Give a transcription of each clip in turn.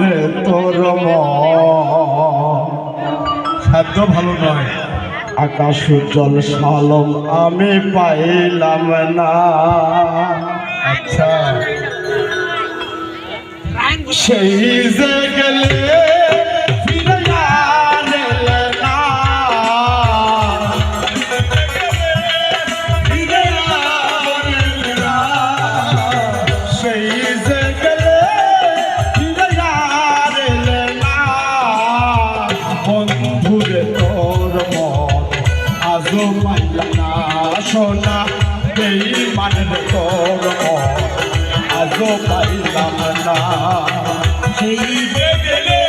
রে তোর খাদ্য ভালো নয় আকাশ উজ্জ্বল সালম আমি পাইলাম না আচ্ছা সেই যে গেলে সোনা বেঈমানের তোর মন আজও পাইলাম না। সেই যে গেলে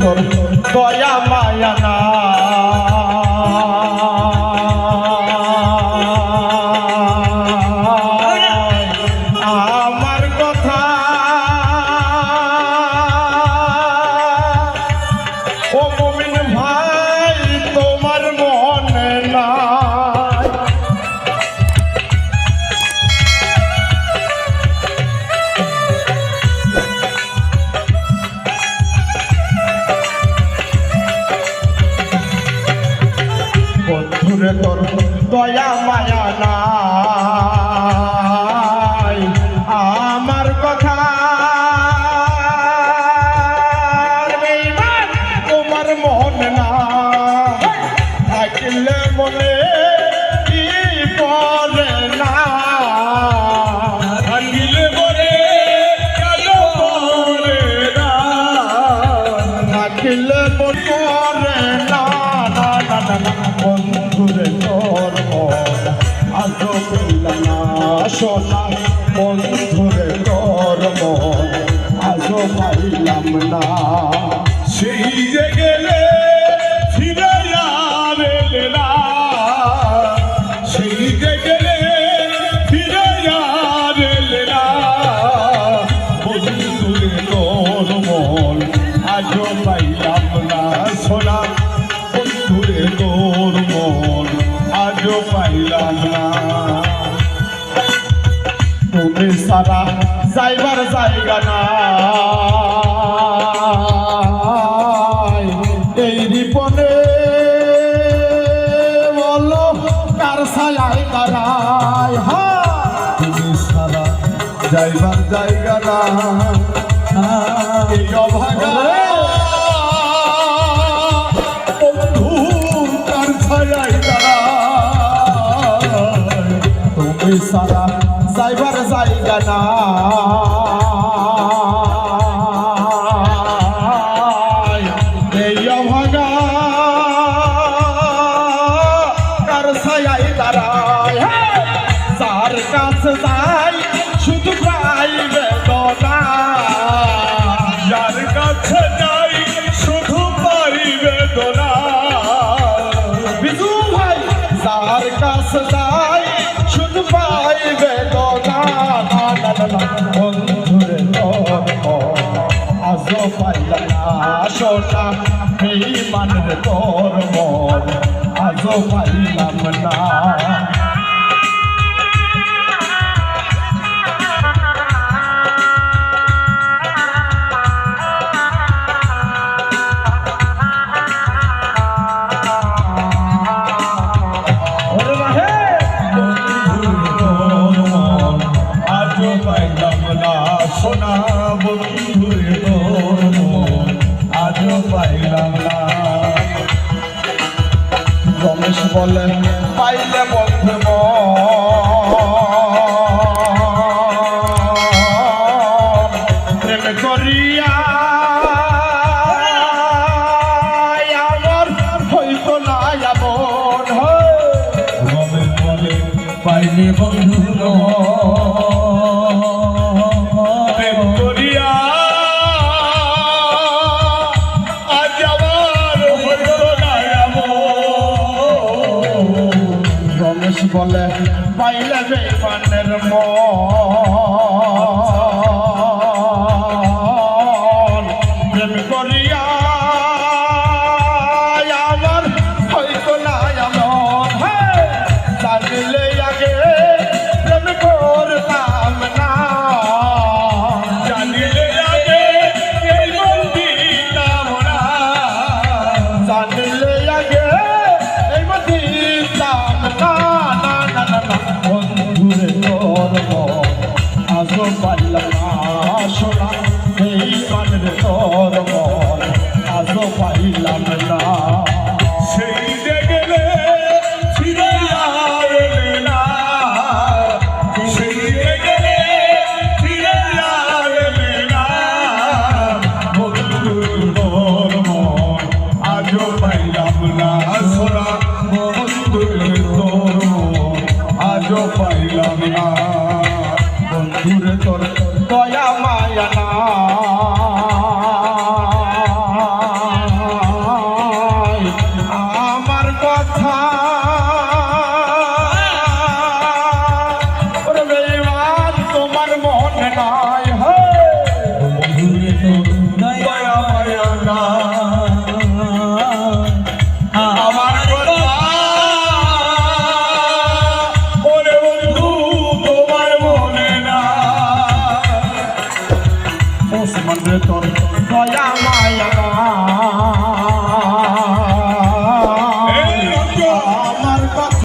তোর দয়া মায়া না। বন্ধুরে তোর আজ পেলাম সোনা যাইবার জায়গা নাই। এই রিপনে বলো কার দাঁড়ায়? তুমি সারা যাইবার জায়গা না সারা জায়গা যার কাছে যাই, শুধু প্রায় বেদনা যার কাছে যাই, শুধু পারি বেদনা বিজু ভাই, যার কাছে যাই, শুধু পাই বেদনা না না না না বন্ধুরে আজও পাইলাম না সোনা এই মানের তোর মন পাইলাম না করিয়া। আমার হইত না এমন হবে পরে পাইলে বন্ধু করিয়া। আজ আমার হইত না এমন। রমেশ বলে পাইলে বেপানের মন। পাইলাম না তোর দয়া